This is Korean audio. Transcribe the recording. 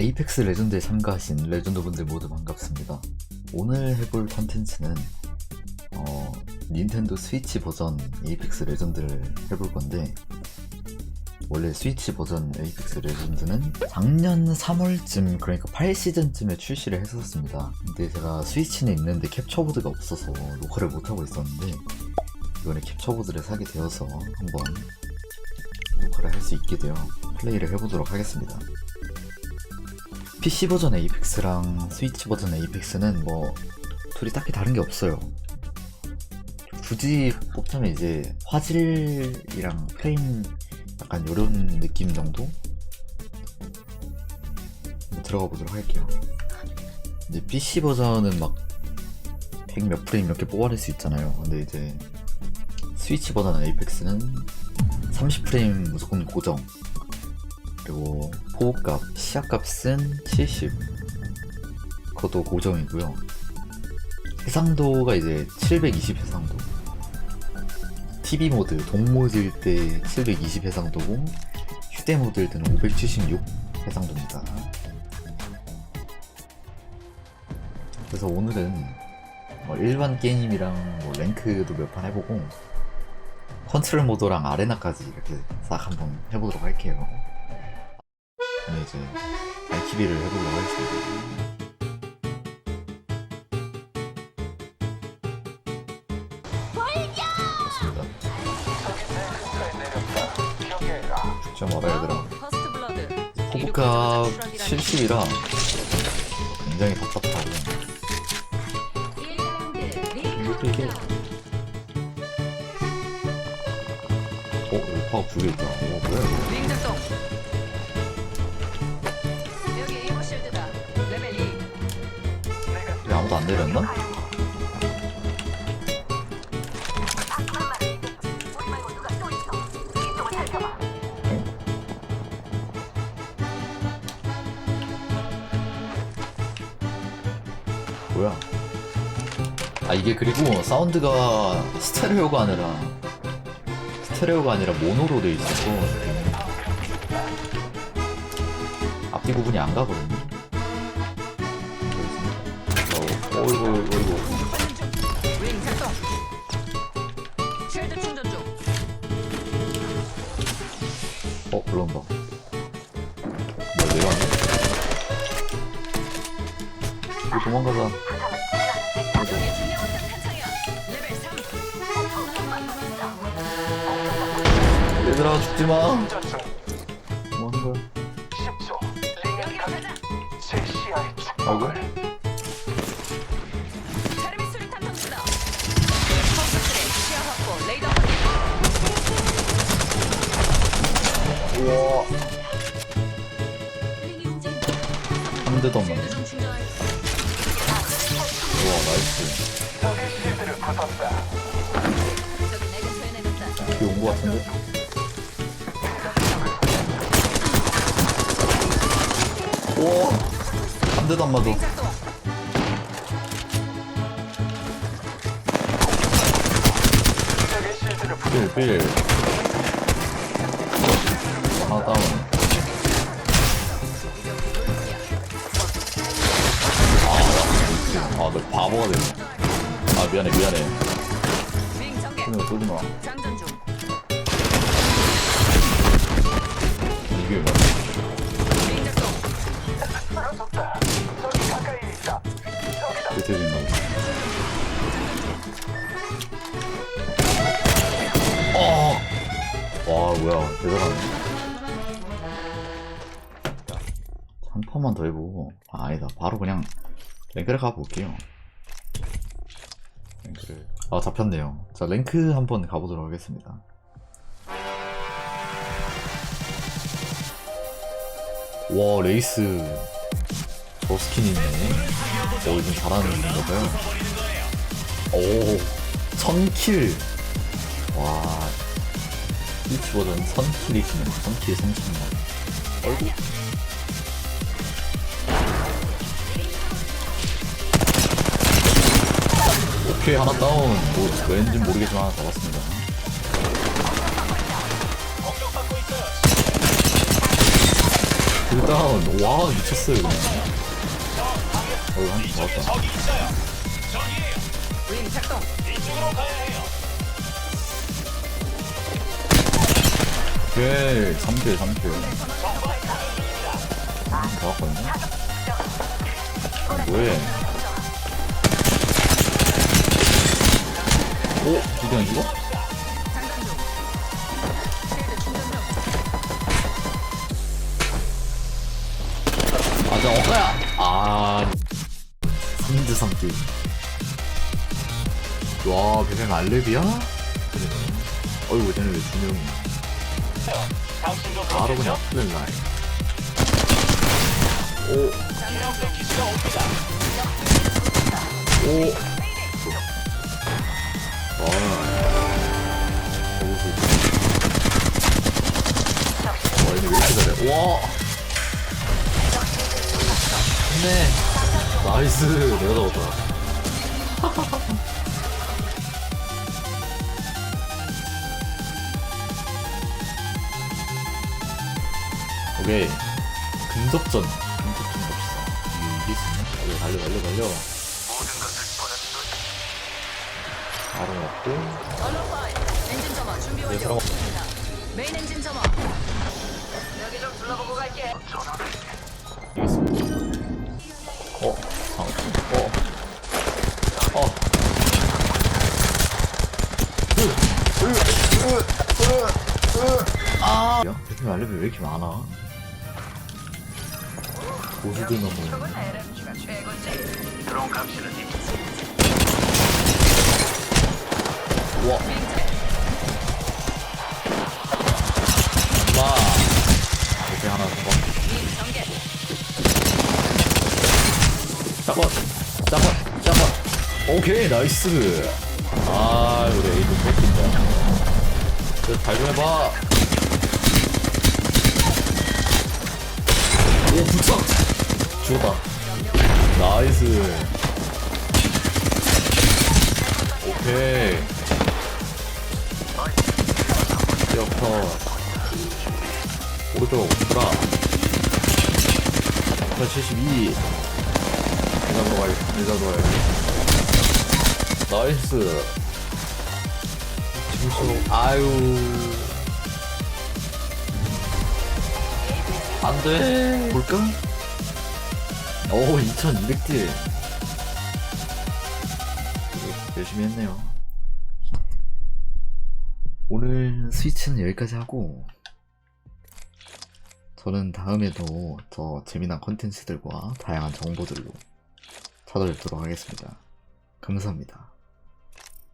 에이펙스 레전드에 참가하신 레전드분들 모두 반갑습니다. 오늘 해볼 컨텐츠는 어, 닌텐도 스위치 버전 에이펙스 레전드를 해볼 건데 원래 스위치 버전 에이펙스 레전드는 작년 3월쯤 그러니까 8시즌쯤에 출시를 했었습니다. 근데 제가 스위치는 있는데 캡처보드가 없어서 녹화를 못하고 있었는데 이번에 캡처보드를 사게 되어서 한번 녹화를 할 수 있게 되어 플레이를 해보도록 하겠습니다. PC 버전 에이펙스랑 스위치 버전 에이펙스는 뭐 둘이 딱히 다른 게 없어요. 굳이 뽑자면 이제 화질이랑 프레임 약간 이런 느낌 정도 들어가 보도록 할게요. 이제 PC 버전은 막 100 몇 프레임 이렇게 뽑아낼 수 있잖아요. 근데 이제 스위치 버전 에이펙스는 30프레임 무조건 고정. 그리고 포흡값, 시야값은 70. 그것도 고정이고요. 해상도가 이제 720 해상도. TV 모드, 동모드일 때 720 해상도고, 휴대 모드일 때는 576 해상도입니다. 그래서 오늘은 뭐 일반 게임이랑 뭐 랭크도 몇 판 해보고, 컨트롤 모드랑 아레나까지 이렇게 싹 한번 해보도록 할게요. 이제 알키비를 해보도록 하겠습니다. 좋습니다. 죽지 마라 얘들아. 포부값 70이라 굉장히 답답하고 이것도 이게 어? 파업 두개 있다. 어 뭐야 이거 아무도 안 내렸나? 뭐야? 아 이게 그리고 사운드가 스테레오가 아니라 스테레오가 아니라 모노로 돼 있어서 앞뒤 구분이 안 가거든요. 어, 어이구 어이구. 어 올라온다 뭐야 내려왔네? 이거 도망가자 여기 중량원탄 탄창이야. 레벨 3. 얘들아 죽지마 뭐하는 거야. 아이고 우와. 한 대도 안 맞네. 우와 나이스. 여기 온거 같은데? 우와 한 대도 안 맞아 링 작동. 필필 아 너 바보가 됐네. 아 미안해 미안해. 링 전개. 그냥 쏘지 마. 장전 중. 이게 뭐야? 작동. 있는 어! 와 뭐야. 대단하네. 한 판만 더 해보고. 아, 아니다. 바로 그냥 랭크를 가볼게요. 랭크를. 아 잡혔네요. 자 랭크 한번 가보도록 하겠습니다. 와 레이스. 저 스킨 있네 어 요즘 잘하는 건가봐요. 오 선킬. 와. 스위치 버전 선킬이시네 선킬 30만 어이 오케이 하나 다운. 뭐 왠지 모르겠지만 하나 잡았습니다. 일단 와 미쳤어요 그냥 어 한팀 잡았다. 오케이 3킬 3킬. 잡았거든요. 아, 뭐해 오? 두개 안 죽어? 맞아 어거야 아 3드 3킬 와 배생 알렙이야? 어이구 쟤네 왜 두명이야 바로 그냥 플랫라인 오 오. 와. 네. 나이스. 내가 잡았다. 오케이. 근접전. 근접전 갑시다. 이게 있으면 달려, 달려, 달려, 달려. 바로 먹고. 얼로파이. 엔진 점화 준비 네, 완료. 들어가. 메인 엔진 점화. 둘러보고 갈게. 어, 상, 어, 어. 아. 야, 대표님 알레비 왜 이렇게 많아? 고수들만. 우와. 엄마. 오케이, 나이스. 아, 우리 에이드 뺏긴다. 그래서 발좀 해봐. 오, 부착! 죽었다. 나이스. 오케이. 뛰어터. 오른쪽, 오더라. 172. 내가 들어가야겠다. 내가 들어가야겠다. 나이스. 지금 아유. 안 돼. 볼까? 오, 2200딜. 열심히 했네요. 오늘 스위치는 여기까지 하고, 저는 다음에도 더 재미난 컨텐츠들과 다양한 정보들로 찾아뵙도록 하겠습니다. 감사합니다.